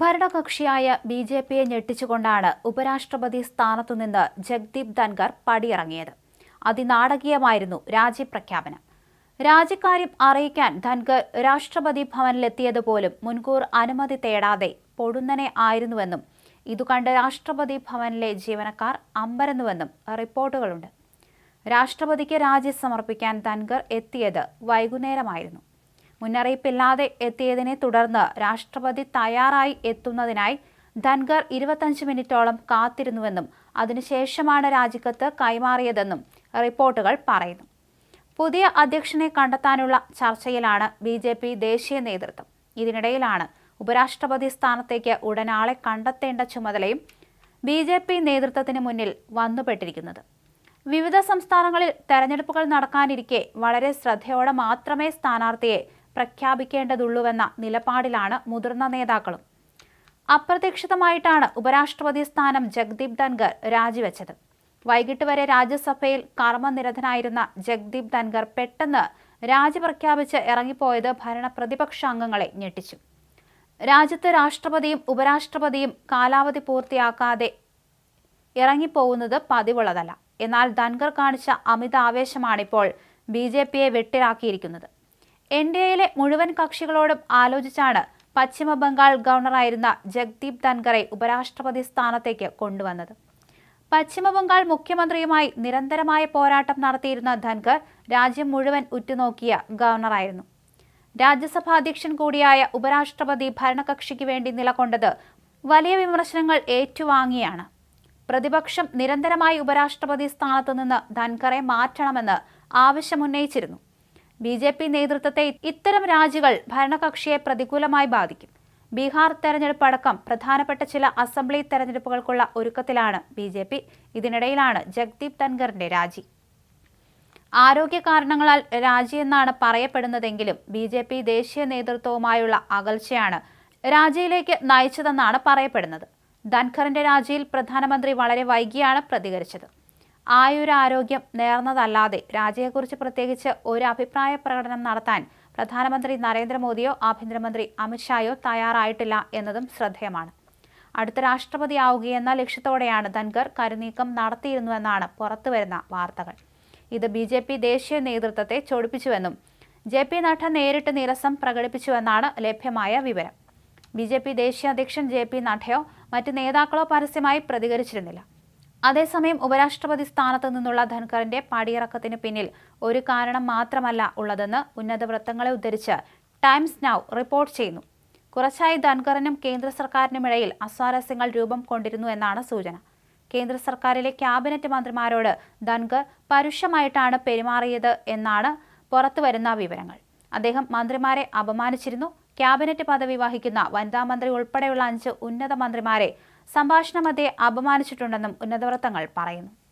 ഭരണകക്ഷിയായ B J പിയെ ഞെട്ടിച്ചുകൊണ്ടാണ് ഉപരാഷ്ട്രപതി സ്ഥാനത്തുനിന്ന് ജഗ്ദീപ് ധൻഖർ പടിയിറങ്ങിയത്. അതിനാടകീയമായിരുന്നു രാജ്യപ്രഖ്യാപനം. രാജിക്കാര്യം അറിയിക്കാൻ ധൻഖർ രാഷ്ട്രപതി ഭവനിലെത്തിയത് പോലും മുൻകൂർ അനുമതി തേടാതെ പൊടുന്നനെ ആയിരുന്നുവെന്നും ഇതുകണ്ട് രാഷ്ട്രപതി ഭവനിലെ ജീവനക്കാർ അമ്പരന്നുവെന്നും റിപ്പോർട്ടുകളുണ്ട്. രാഷ്ട്രപതിക്ക് രാജി സമർപ്പിക്കാൻ ധൻഖർ എത്തിയത് വൈകുന്നേരമായിരുന്നു. മുന്നറിയിപ്പില്ലാതെ എത്തിയതിനെ തുടർന്ന് രാഷ്ട്രപതി തയ്യാറായി എത്തുന്നതിനായി ധൻഖർ ഇരുപത്തഞ്ച് മിനിറ്റോളം കാത്തിരുന്നുവെന്നും അതിനുശേഷമാണ് രാജിക്കത്ത് കൈമാറിയതെന്നും റിപ്പോർട്ടുകൾ പറയുന്നു. പുതിയ അധ്യക്ഷനെ കണ്ടെത്താനുള്ള ചർച്ചയിലാണ് ബി ജെ പി ദേശീയ നേതൃത്വം. ഇതിനിടയിലാണ് ഉപരാഷ്ട്രപതി സ്ഥാനത്തേക്ക് ഉടനാളെ കണ്ടെത്തേണ്ട ചുമതലയും ബി ജെ പി നേതൃത്വത്തിന് മുന്നിൽ വന്നുപെട്ടിരിക്കുന്നത്. വിവിധ സംസ്ഥാനങ്ങളിൽ തെരഞ്ഞെടുപ്പുകൾ നടക്കാനിരിക്കെ വളരെ ശ്രദ്ധയോടെ മാത്രമേ സ്ഥാനാർത്ഥിയെ പ്രഖ്യാപിക്കേണ്ടതുള്ളൂവെന്ന നിലപാടിലാണ് മുതിർന്ന നേതാക്കളും. അപ്രതീക്ഷിതമായിട്ടാണ് ഉപരാഷ്ട്രപതി സ്ഥാനം ജഗ്ദീപ് ധൻഖർ രാജിവെച്ചത്. വൈകിട്ട് വരെ രാജ്യസഭയിൽ കർമ്മനിരതനായിരുന്ന ജഗ്ദീപ് ധൻഖർ പെട്ടെന്ന് രാജി പ്രഖ്യാപിച്ച് ഇറങ്ങിപ്പോയത് ഭരണ അംഗങ്ങളെ ഞെട്ടിച്ചു. രാജ്യത്ത് രാഷ്ട്രപതിയും ഉപരാഷ്ട്രപതിയും കാലാവധി പൂർത്തിയാക്കാതെ ഇറങ്ങിപ്പോകുന്നത് പതിവുള്ളതല്ല. എന്നാൽ ധൻഖർ കാണിച്ച അമിത ആവേശമാണിപ്പോൾ ബി ജെ പിയെ വെട്ടിലാക്കിയിരിക്കുന്നത്. എൻ ഡി എയിലെ മുഴുവൻ കക്ഷികളോടും ആലോചിച്ചാണ് പശ്ചിമ ബംഗാൾ ഗവർണറായിരുന്ന ജഗ്ദീപ് ധൻഖറെ ഉപരാഷ്ട്രപതി സ്ഥാനത്തേക്ക് കൊണ്ടുവന്നത്. പശ്ചിമ ബംഗാൾ മുഖ്യമന്ത്രിയുമായി നിരന്തരമായ പോരാട്ടം നടത്തിയിരുന്ന ധൻഖർ രാജ്യം മുഴുവൻ ഉറ്റുനോക്കിയ ഗവർണറായിരുന്നു. രാജ്യസഭാ അധ്യക്ഷൻ കൂടിയായ ഉപരാഷ്ട്രപതി ഭരണകക്ഷിക്ക് വേണ്ടി നിലകൊണ്ടത് വലിയ വിമർശനങ്ങൾ ഏറ്റുവാങ്ങിയാണ്. പ്രതിപക്ഷം നിരന്തരമായി ഉപരാഷ്ട്രപതി സ്ഥാനത്തു നിന്ന് ധൻഖറെ മാറ്റണമെന്ന് ആവശ്യമുന്നയിച്ചിരുന്നു. ബി ജെ പി നേതൃത്വത്തെ ഇത്തരം രാജികൾ ഭരണകക്ഷിയെ പ്രതികൂലമായി ബാധിക്കും. ബീഹാർ തെരഞ്ഞെടുപ്പ് അടക്കം പ്രധാനപ്പെട്ട ചില അസംബ്ലി തെരഞ്ഞെടുപ്പുകൾക്കുള്ള ഒരുക്കത്തിലാണ് ബി ജെ പി. ഇതിനിടയിലാണ് ജഗ്ദീപ് തൻഗറിന്റെ രാജി. ആരോഗ്യ കാരണങ്ങളാൽ രാജിയെന്നാണ് പറയപ്പെടുന്നതെങ്കിലും ബി ജെ പി ദേശീയ നേതൃത്വവുമായുള്ള അകൽച്ചയാണ് രാജിയിലേക്ക് നയിച്ചതെന്നാണ് പറയപ്പെടുന്നത്. ധൻഖറിന്റെ രാജിയിൽ പ്രധാനമന്ത്രി വളരെ വൈകിയാണ് പ്രതികരിച്ചത്. ആയുരാരോഗ്യം നേർന്നതല്ലാതെ രാജിയെക്കുറിച്ച് പ്രത്യേകിച്ച് ഒരു അഭിപ്രായ പ്രകടനം നടത്താൻ പ്രധാനമന്ത്രി നരേന്ദ്രമോദിയോ ആഭ്യന്തരമന്ത്രി അമിത്ഷായോ തയ്യാറായിട്ടില്ല എന്നതും ശ്രദ്ധേയമാണ്. അടുത്ത രാഷ്ട്രപതിയാവുകയെന്ന ലക്ഷ്യത്തോടെയാണ് ധൻഖർ കരുനീക്കം നടത്തിയിരുന്നുവെന്നാണ് പുറത്തുവരുന്ന വാർത്തകൾ. ഇത് ബി ജെ പി ദേശീയ നേതൃത്വത്തെ ചൊടിപ്പിച്ചുവെന്നും ജെ പി നഡ്ഡ നേരിട്ട് നിരസം പ്രകടിപ്പിച്ചുവെന്നാണ് ലഭ്യമായ വിവരം. ബി ജെ പി ദേശീയ അധ്യക്ഷൻ ജെ പി നഡ്ഡയോ മറ്റ് നേതാക്കളോ പരസ്യമായി പ്രതികരിച്ചിരുന്നില്ല. അതേസമയം ഉപരാഷ്ട്രപതി സ്ഥാനത്ത് നിന്നുള്ള ധൻഖറിന്റെ പടിയിറക്കത്തിന് പിന്നിൽ ഒരു കാരണം മാത്രമല്ല ഉള്ളതെന്ന് ഉന്നത വൃത്തങ്ങളെ ഉദ്ധരിച്ച് ടൈംസ് നൗ റിപ്പോർട്ട് ചെയ്യുന്നു. കുറച്ചായി ധൻഖറിനും കേന്ദ്ര സർക്കാരിനുമിടയിൽ അസ്വാരസ്യങ്ങൾ രൂപം കൊണ്ടിരുന്നു എന്നാണ് സൂചന. കേന്ദ്ര സർക്കാരിലെ ക്യാബിനറ്റ് മന്ത്രിമാരോട് ധൻകർ പരുഷമായിട്ടാണ് പെരുമാറിയത് എന്നാണ് പുറത്തുവരുന്ന വിവരങ്ങൾ. അദ്ദേഹം മന്ത്രിമാരെ അപമാനിച്ചിരുന്നു. ക്യാബിനറ്റ് പദവി വഹിക്കുന്ന വനിതാ മന്ത്രി ഉൾപ്പെടെയുള്ള അഞ്ച് ഉന്നത മന്ത്രിമാരെ സംഭാഷണ മധ്യേ അപമാനിച്ചിട്ടുണ്ടെന്നും ഉന്നതവൃത്തങ്ങൾ പറയുന്നു